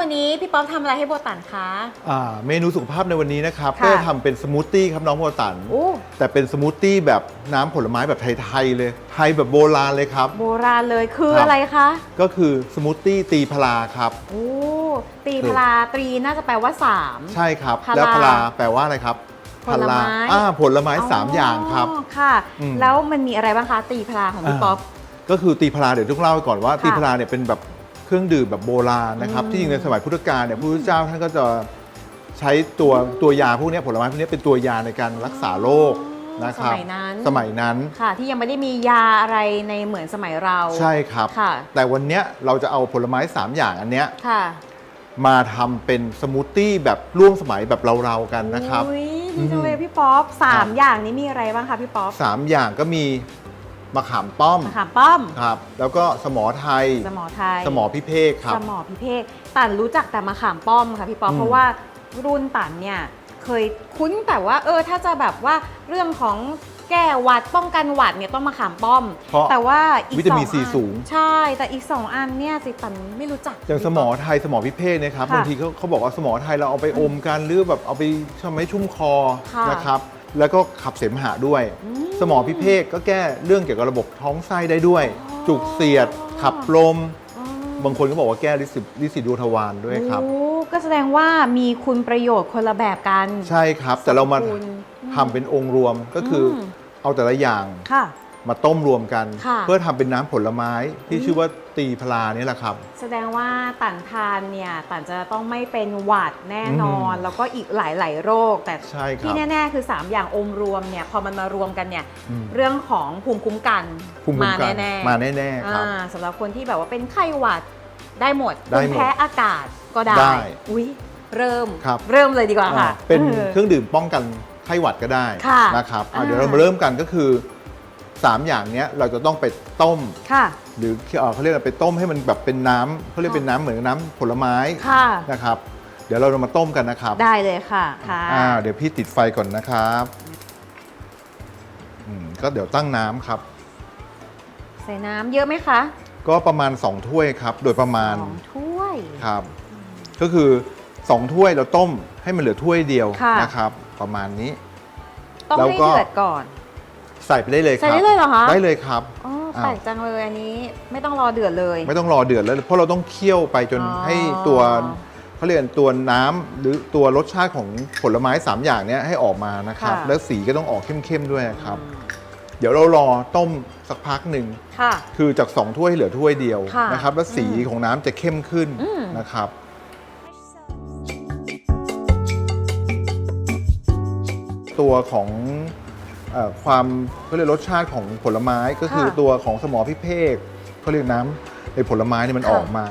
วันนี้พี่ป๊อปทำอะไรให้โบตันคะ อ่าเมนูสุขภาพในวันนี้นะครับค่ะก็จะทำเป็นสมูทตี้ครับน้องโบตัน โอ้ แต่เป็นสมูทตี้แบบน้ำผลไม้แบบไทยๆเลย ไทยแบบโบราณเลยครับ โบราณเลยคือครับ อะไรคะก็คือสมูทตี้ตีพลาครับ โอ้ตีพลาตรีน่าจะแปลว่าสามใช่ครับ พลาแล้วพลาแปลว่าอะไรครับผลไม้พาอ่าผลไม้สามอย่างครับ ค่ะ อืม แล้วมันมีอะไรบ้างคะตีพลาของพี่ป๊อป ก็คือตีพลาเดี๋ยวต้องเล่าก่อนว่า ค่ะตีพลาเนี่ยเป็นแบบ เครื่องดื่มแบบโบราณนะครับอืมที่จริงในสมัยพุทธกาลเนี่ยพระพุทธเจ้าท่านก็จะใช้ตัวตัวยาพวกเนี้ยผลไม้พวกเนี้ยเป็นตัวยาในการรักษาโรคนะครับสมัยนั้น สมัยนั้น ค่ะ ที่ยังไม่ได้มียาอะไรในเหมือนสมัยเรา ใช่ครับ ค่ะ แต่วันเนี้ยเราจะเอาผลไม้ 3 อย่างอันเนี้ยค่ะมาทำเป็นสมูทตี้แบบร่วมสมัยแบบเราๆกันนะครับ อุ้ยดีจังเลยพี่ป๊อปสามครับอย่างนี้มีอะไรบ้างคะพี่ป๊อปสามอย่างก็มี มะขามป้อมมะขามป้อม ครับ แล้วก็สมอไทย สมอไทย สมอพิเภกครับ สมอพิเภกตันรู้จักแต่มะขามป้อมค่ะพี่ป๊อปอืมเพราะว่ารุ่นตันเนี่ยเคยคุ้นแต่ว่าเออถ้าจะแบบว่าเรื่องของแก้หวัดป้องกันหวัดเนี่ยต้องมะขามป้อม เพราะแต่ว่าอีกวิตามินสอซีอัสูง ใช่ แต่อีก2อันเนี่ยสิตันไม่รู้จัก อย่างสมอไทยสมอพิเภกเนะครับค่ะบางทีเขาเขาบอกว่าสมอไทยเราเอาไปอมกันหรือแบบเอาไปทำให้ชุ่มคอค่ะนะครับ แล้วก็ขับเสมหะด้วยอืมสมอพิเภกก็แก้เรื่องเกี่ยวกับระบบท้องไส้ได้ด้วยอ๋อจุกเสียด ขับลมอ๋อบางคนก็บอกว่าแก้ลิสิลิสิดวงทวารด้วยครับ โอ้ก็แสดงว่ามีคุณประโยชน์คนละแบบกัน ใช่ครับ แต่เรามาคุณทำเป็นองค์รวมก็คืออมเอาแต่ละอย่างค่ะ มาต้มรวมกัน ค่ะ เพื่อทำเป็นน้ำผลไม้ที่อืมชื่อว่าตีพลานี่แหละครับ แสดงว่าตันทานเนี่ยตันจะต้องไม่เป็นหวัดแน่นอนอืมแล้วก็อีกหลาย ๆ โรค แต่ใช่ครับที่แน่ ๆ คือ 3 อย่างอมรวมเนี่ยพอมันมารวมกันเนี่ยอืม เรื่องของภูมิคุ้มกันภูมิคุ้มกันแน่ๆมาแน่ๆครับ อ่าสำหรับคนที่แบบว่าเป็นไข้หวัดได้หมดได้ภูหมดมิแพ้อากาศก็ได้ ได้อุ้ยเริ่ม ครับ เริ่มเลยดีกว่าค่ะอ่าเป็นออ เครื่องดื่มป้องกันไข้หวัดก็ได้ค่ะนะครับอะอ่าเดี๋ยวเรามาเริ่มกันก็คือ 3 อย่างเนี้ยเราจะต้องไปต้ม ค่ะ หรือเอ่อเขาเรียกอะไรไปต้มให้มันแบบเป็นน้ำเขาเรียกเป็นน้ำเหมือนน้ำผลไม้ค่ะ นะครับ เดี๋ยวเราจะมาต้มกันนะครับได้เลยค่ะค่ะ อ่าเดี๋ยวพี่ติดไฟก่อนนะครับอืมก็เดี๋ยวตั้งน้ำครับ ใส่น้ำเยอะไหมคะก็ประมาณ 2 ถ้วยครับ โดยประมาณสองถ้วย ครับ ก็คือ 2 ถ้วยเราต้มให้มันเหลือถ้วยเดียวค่ะ นะครับ ประมาณนี้ ต้องแล้วให้ก็ เดือดก่อน ใส่ไปได้เลยครับใส่ได้เลยเหรอคะ ได้เลยครับ อ๋ออ้าวแปลกจังเลยอันนี้ไม่ต้องรอเดือดเลย ไม่ต้องรอเดือดแล้วเพราะเราต้องเคี่ยวไปจนอ๋อ ให้ตัวเขาเรียกตัวน้ำหรือตัวรสชาติของผลไม้3อย่างเนี้ยให้ออกมานะครับ ค่ะ แล้วสีก็ต้องออกเข้มๆด้วยครับ เดี๋ยวเรารอต้มสักพักหนึ่ง ค่ะ คือจาก 2 ถ้วยให้เหลือถ้วยเดียวค่ะนะครับ แล้วสีอืมของน้ำจะเข้มขึ้นอืม นะครับ ตัวของเออ ความเขาเรียกรสชาติของผลไม้ก็คือค่ะตัวของสมอพิเภกเขาเรียกน้ำในผลไม้นี่มันค่ะออกมา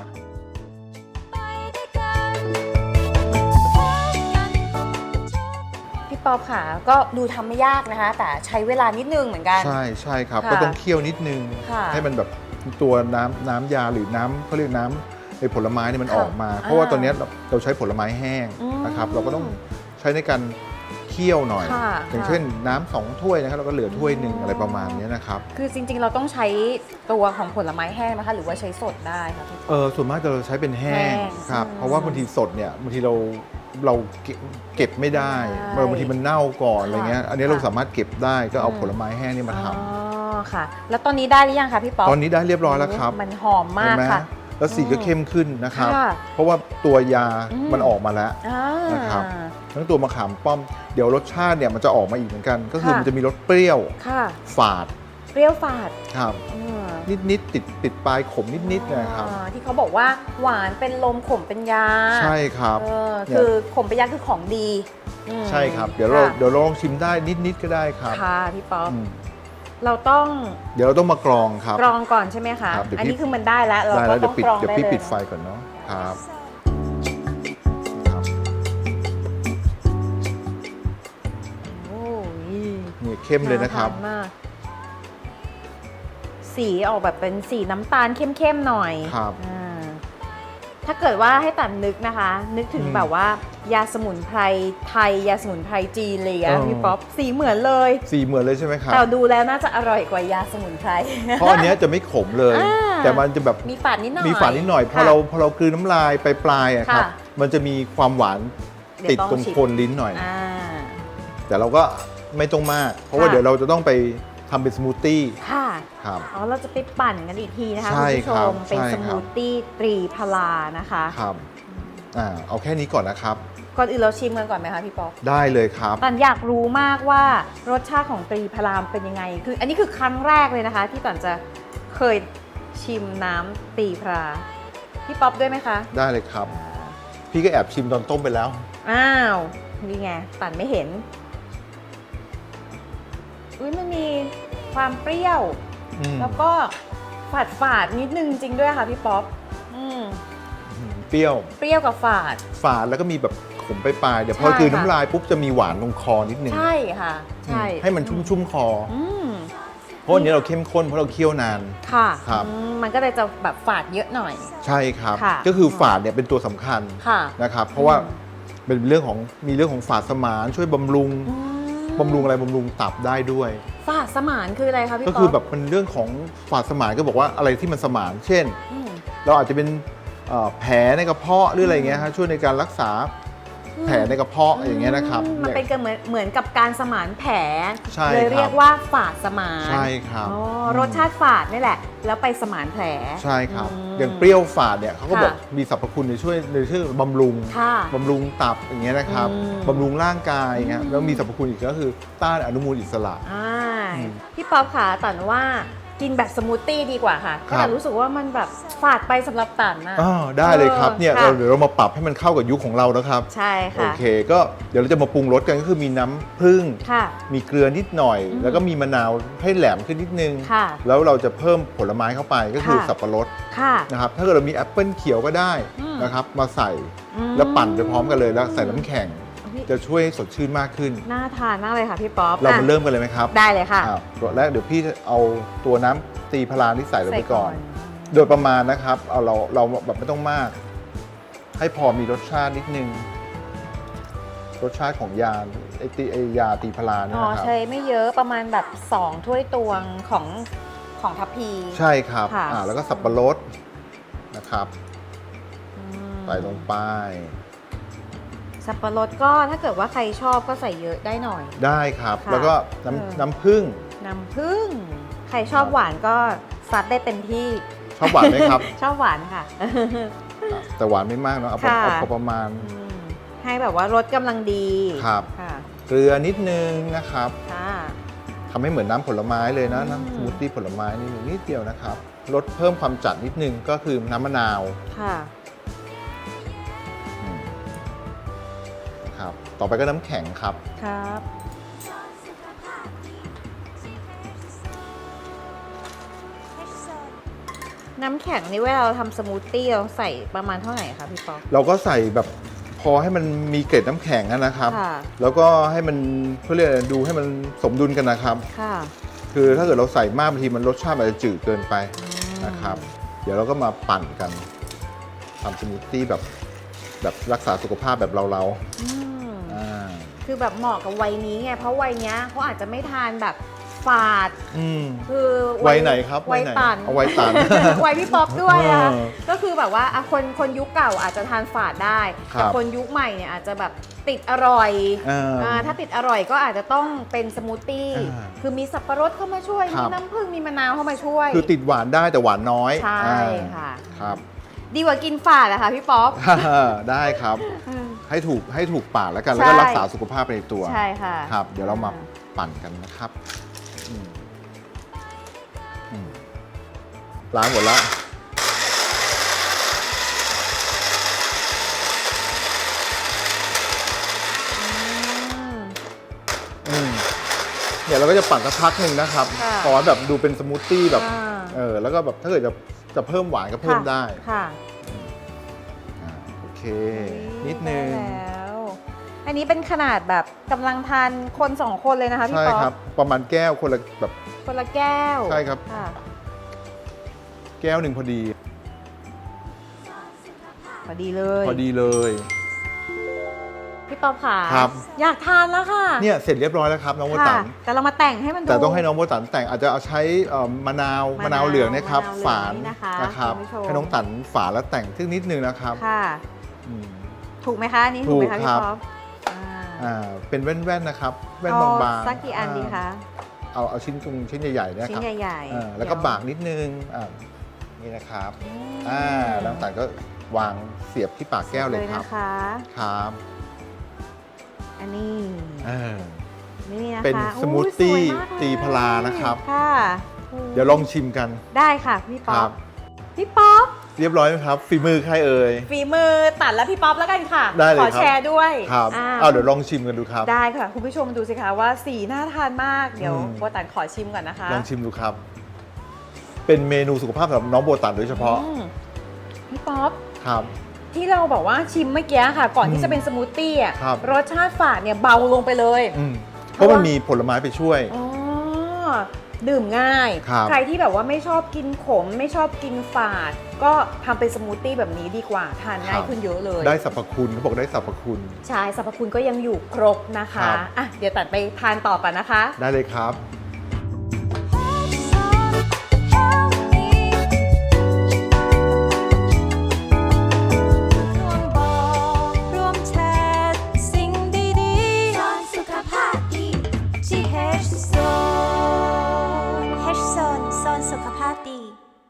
พี่ป๊อปค่ะ ก็ดูทำไม่ยากนะคะ แต่ใช้เวลานิดนึงเหมือนกัน ใช่ใช่ครับ ค่ะก็ต้องเคี่ยวนิดนึง ค่ะให้มันแบบตัวน้ำน้ำยาหรือน้ำเขาเรียกน้ำในผลไม้นี่มันค่ะออกมาเพราะว่าอ่าตอนเนี้ยเราเราใช้ผลไม้แห้งอืมนะครับ เราก็ต้องใช้ในการ เคี่ยวหน่อย ค่ะอย่างค่ะเช่นน้ำสองถ้วยนะครับเราก็เหลือถ้วยหนึ่งอ๋อออะไรประมาณนี้นะครับ คือจริงๆ เราต้องใช้ตัวของผลไม้แห้งนะคะ หรือว่าใช้สดได้ค่ะพี่ป๊อปเออส่วนมากเราใช้เป็นแห้งแห้งครับ อืมเพราะว่าบางทีสดเนี่ยบางทีเราเราเก็บเก็บไม่ได้ใช่เออบางทีมันเน่าก่อนอะไรเงี้ยอันนี้เราค่ะสามารถเก็บได้ก็เอาอืม ผลไม้แห้งนี่มาทอ๋อค่ะ แล้วตอนนี้ได้หรือยังคะพี่ป๊อปำตอนนี้ได้เรียบร้อยแล้วครับ มันหอมมากเห็นไหค่ะ แล้วสีก็เข้มขึ้นนะครับ ค่ะเพราะว่าตัวยาอืม มันออกมาแล้ว อ่า นะครับ ทั้งตัวมะขามป้อม เดี๋ยวรสชาติเนี่ยมันจะออกมาอีกเหมือนกัน ก็คือค่ะ มันจะมีรสเปรี้ยวค่ะ ฝาดเปรี้ยวฝาดครับอืมนิดนิดๆติดติดปลายขมนิดนิดๆนะครับ อ่าที่เขาบอกว่าหวานเป็นลมขมเป็นยาใช่ครับ เออเนี่ย คือขมเป็นยาคือของดีอืมใช่ครับ เดี๋ยวเราค่ะเดี๋ยวเราลองชิมได้นิดนิดๆก็ได้ครับค่ะพี่ป๊อป อืม เราต้องเดี๋ยวเราต้องมากรองครับ กรองก่อนใช่ไหมคะ ครับเดี๋ยวอันพี่นี้คือมันได้แล้วเราได้ก็แล้วต้เดี๋อยงวปิดกรองเดี๋ยวได้พี่เลยปิดไฟก่อนเนาะครับครับโอ้ยนี่เข้มเลยนะครับาทามาก สีออกแบบเป็นสีน้ำตาลเข้มๆหน่อยครับ อ่า ถ้าเกิดว่าให้ตันนึกนะคะ นึกถึงอืมแบบว่ายาสมุนไพรไทย ยาสมุนไพรจีนเลยอะเออพี่ป๊อปสีเหมือนเลย สีเหมือนเลยใช่ไหมครับแต่ดูแล้วน่าจะอร่อยกว่ายาสมุนไพร เพราะอันเนี้ยจะไม่ขมเลย อ่า แต่มันจะแบบมีฝาดนิดหน่อยมีฝาดนิดหน่อยพอค่ะ เราพอเรากลืนน้ำลายไปปลายๆอะครับ ค่ะมันจะมีความหวานเดี๋ยวติดต้องตรงชิม โคนลิ้นหน่อย อ่า แต่เราก็ไม่ต้องมาก เพราะว่าค่ะ เดี๋ยวเราจะต้องไป ทำเป็นสมูทตี้ค่ะครับ อ๋อเราจะไปปั่นกันอีกทีนะคะใช่คุณผู้ชครับมเป็นใช่สครับ มูทตี้ตรีพลานะคะ ครับอ่าเอาแค่นี้ก่อนนะครับ ก่อนอื่นเราชิมกันก่อนไหมคะพี่ป๊อปได้เลยครับ ตันอยากรู้มากว่ารสชาติของตรีพลามเป็นยังไง คือ อันนี้คือครั้งแรกเลยนะคะ ที่ตันจะเคยชิมน้ำตรีพลาพี่ป๊อปด้วยไหมคะ ได้เลยครับ พี่ก็แอบชิมตอนต้มไปแล้ว อ้าว นี่ไง ตันไม่เห็น อุ้ยมันมีความเปรี้ยว อืมแล้วก็ฝาดฝาดๆนิดนึงจริงด้วยค่ะพี่ป๊อปอืมเปรี้ยว เปรี้ยวกับฝาด ฝาดแล้วก็มีแบบขมไปปลายๆเดี๋ยวพอใช่กลืนค่ะ น้ำลายปุ๊บจะมีหวานลงคอนิดนึงใช่ค่ะ ใช่ให้มันชุ่มๆคออืมเพราะอันนี้เราเข้มข้นเพราะเราเคี่ยวนาน ค่ะครับ อืมมันก็เลยจะแบบฝาดเยอะหน่อย ใช่ครับ ค่ะก็คือฝาดเนี่ยเป็นตัวสำคัญค่ะนะครับ เพราะว่าเป็นเรื่องของมีเรื่องของฝาดสมานช่วยบำรุง อืม บำรุงอะไรบำรุงตับได้ด้วย ฝาดสมานคืออะไรคะพี่ก็ป๊อปคือแบบเป็นเรื่องของฝาดสมานก็บอกว่าอะไรที่มันสมาน เช่น อืม เราอาจจะเป็นเอ่อแผลในกระเพาะหรืออะไรเงี้ยฮะช่วยในการรักษา แผลในกระเพาะอย่างเงี้ยนะครับ มันเป็นกันเหมือนเหมือนกับการสมานแผลใช่เลยครับเรียกว่าฝาดสมานใช่ครับอ๋อมรสชาติฝาดนี่แหละ แล้วไปสมานแผลใช่ครับมอย่างเปรี้ยวฝาดเนี่ยเขาก็ค่ะบอกมีสรรพคุณในช่วยในช่วยบำรุงค่ะบำรุงตับอย่างเงี้ยนะครับอืมบำรุงร่างกายอย่างเงี้ยอืมแล้วมีสรรพคุณอีกก็คือต้านอนุมูลอิสระอ่าอืมพี่ป๊อปค่ะตันว่า กินแบบสมูทตี้ดีกว่าค่ะครับ แต่รู้สึกว่ามันแบบฝาดไปสำหรับตันนะอ่าได้เลยครับเออเนี่ยค่ะเราเดี๋ยวเรามาปรับให้มันเข้ากับยุคของเรานะครับ ใช่โอค่ะเค ก็เดี๋ยวเราจะมาปรุงรสกันก็คือมีน้ำผึ้ง ค่ะ มีเกลือนิดหน่อย อืมแล้วก็มีมะนาวให้แหลมขึ้นนิดนึง ค่ะแล้วเราจะเพิ่มผลไม้เข้าไปก็คือค่ะ สับปะรดค่ะ นะครับถ้าเกิดเรามีแอปเปิลเขียวก็ได้อืม นะครับมาใส่อืมแล้วปั่นไปพร้อมกันเลยแล้วใส่น้ำแข็งพี่ จะช่วยให้สดชื่นมากขึ้น น่าทานมากเลยค่ะพี่ป๊อปเรามาอะเริ่มกันเลยไหมครับได้เลยค่ะอ่าตัวแรกเดี๋ยวพี่จะเอาตัวน้ำตีพลาที่ใส่ลงไปก่อนใส่โดยประมาณนะครับ เอาเราเราแบบไม่ต้องมาก ให้พอมีรสชาตินิดนึง รสชาติของยาไอตีไอยาตีพลาเนี่ยอ๋อนะครับ ใช้ไม่เยอะประมาณแบบ 2 ถ้วยตวงของของทัพพี ใช่ครับค่ะ อ่าแล้วก็สับปะรดนะครับ อืมใส่ลงไป สับปะรดก็ถ้าเกิดว่าใครชอบก็ใส่เยอะได้หน่อย ได้ครับ ค่ะแล้วก็เออ น้ำน้ำผึ้ง น้ำผึ้งใครชอบหวานก็ซัดได้เต็มที่ชอบหวานไหมครับ ชอบหวานค่ะ อะแต่หวานไม่มากเนอะเอาพอค่ะ เอาพอประมาณ อืมให้แบบว่ารสกำลังดีครับ ค่ะเกลือนิดนึงนะครับค่ะ ทำให้เหมือนน้ำผลไม้เลยนะอืม น้ำสมูทตี้ผลไม้นี่นิดเดียวนะครับลดเพิ่มความจัดนิดนึงก็คือน้ำมะนาว ค่ะ ต่อไปก็น้ำแข็งครับ ครับ น้ำแข็งนี่เวลาเราทำสมูทตี้เราใส่ประมาณเท่าไหร่คะพี่ป๊อก เราก็ใส่แบบพอให้มันมีเกล็ดน้ำแข็งอะนะครับ ค่ะ แล้วก็ให้มันเขาเรียกอะไรดูให้มันสมดุลกันนะครับ ค่ะคือถ้าเกิดเราใส่มากบางทีมันรสชาติมันจะจืดเกินไปอืมนะครับ เดี๋ยวเราก็มาปั่นกันทำสมูทตี้แบบแบบรักษาสุขภาพแบบเราอืมๆอ่า คือแบบเหมาะกับวัยนี้ไงเพราะวัยเนี้ยเขาอาจจะไม่ทานแบบฝาด อืม คือวัยไหนครับวัยไหนตันเอาวัยตัน วัยพี่ป๊อปด้วยอะเออก็คือแบบว่าอะคนคนยุคเก่าอาจจะทานฝาดได้ ครับแต่คนยุคใหม่เนี่ยอาจจะแบบติดอร่อยอ่าอ่าถ้าติดอร่อยก็อาจจะต้องเป็นสมูทตี้ อ่าคือมีสับปะรดเข้ามาช่วย ครัมีบ น้ำผึ้งมีมะนาวเข้ามาช่วย คือติดหวานได้แต่หวานน้อยใช่อ่าค่ะ ครับ ดีกว่ากินฝาดอะค่ะพี่ป๊อป ได้ครับ ให้ถูกให้ถูกปากแล้วกัน แล้วก็ใช่ รักษาสุขภาพไปในตัวใช่ค่ะครับ เดี๋ยวเรามาปั่นกันนะครับอืมอืมล้างหมดแล้ว อืม อืมเดี๋ยวเราก็จะปั่นสักพักหนึ่งนะครับค่ะขอแบบดูเป็นสมูทตี้แบบ อ่า เออ แล้วก็แบบถ้าเกิดจะจะเพิ่มหวานก็เพิ่มค่ะได้ ค่ะอ่าโอ เค นิดนึง ได้แล้ว อันนี้เป็นขนาดแบบกำลังทานคนสองคนเลยนะคะพี่ใช่ป๊อปครับประมาณแก้วคนละแบบ คนละแก้วใช่ครับค่ะแก้วหนึ่งพอดีอดีเลยพอดีเลย พี่ป๊อปค่ะครับ อยากทานแล้วค่ะเนี่ยเสร็จเรียบร้อยแล้วครับน้องโบค่ะตันแต่เรามาแต่งให้มันดู แต่ต้องให้น้องโบตันแต่งอาจจะเอาใช้เอ่อมะนาวมะนาวมะนาวเหลืองนะครับมะนาวเหลืองฝานนี่นะคะนะครับคุณผู้ชม ให้น้องตันฝานแล้วแต่งทึ่งนิดนึงนะครับ ค่ะ อืม ถูกไหมคะอันนี่ถูกไหมคะถูกพี่ครับ ป๊อปอ่าอ่าเป็นแว่นๆนะครับ แว่นเอาบางๆสักกี่อันดีคะเอาเอาชิ้นตรงชิ้นใหญ่ๆเนะชิ้คนรับ ใหญ่อ่าๆแล้วก็เดี๋ยบากนิดนึงอ่านี่นะครับอืมอ่าน้องตันก็วางเสียบที่ปากแก้วเลยครับ นะคะ ครับอันนี้อ่า นี่นะคะเป็นโอ้ยสมูทตี้สวยมากเลยตีพลานะครับ ค่ะเดี๋ยวลองชิมกันได้ค่ะพี่คป๊อรัปบ พี่ป๊อป เรียบร้อยไหมครับฝีมือใครเอ่ย ฝีมือตัดแล้วพี่ป๊อปแล้วกันค่ะ ได้เลยขอครับ แชร์ด้วยครับอ่าเอาเดี๋ยวลองชิมกันดูครับ ได้ค่ะ คุณผู้ชมดูสิคะว่าสีน่าทานมากเดี๋ยวอืม โบตันขอชิมก่อนนะคะลองชิมดูครับ เป็นเมนูสุขภาพสำหรับน้องโบตันโดยเฉพาะอืมพี่ป๊อป ครับ ที่เราบอกว่าชิมเมื่อกี้ค่ะ ก่อนอืที่มจะเป็นสมูทตี้อะครับ รสชาติฝาดเนี่ยเบาลงไปเลย อืมเพเพราะราะมันว่ามีมีผลไม้ไปช่วย อ๋อ ดื่มง่าย ครับใครที่แบบว่าไม่ชอบกินขม ไม่ชอบกินฝาด ก็ทำเป็นสมูทตี้แบบนี้ดีกว่า ทานง่ายขึ้นเยอะเลย ได้สรรพคุณเขาบอกได้สรรพคุณ ใช่สรรพคุณก็ยังอยู่ครบนะคะ ครับ อะ เดี๋ยวตัดไปทานต่อกันนะคะ ได้เลยครับค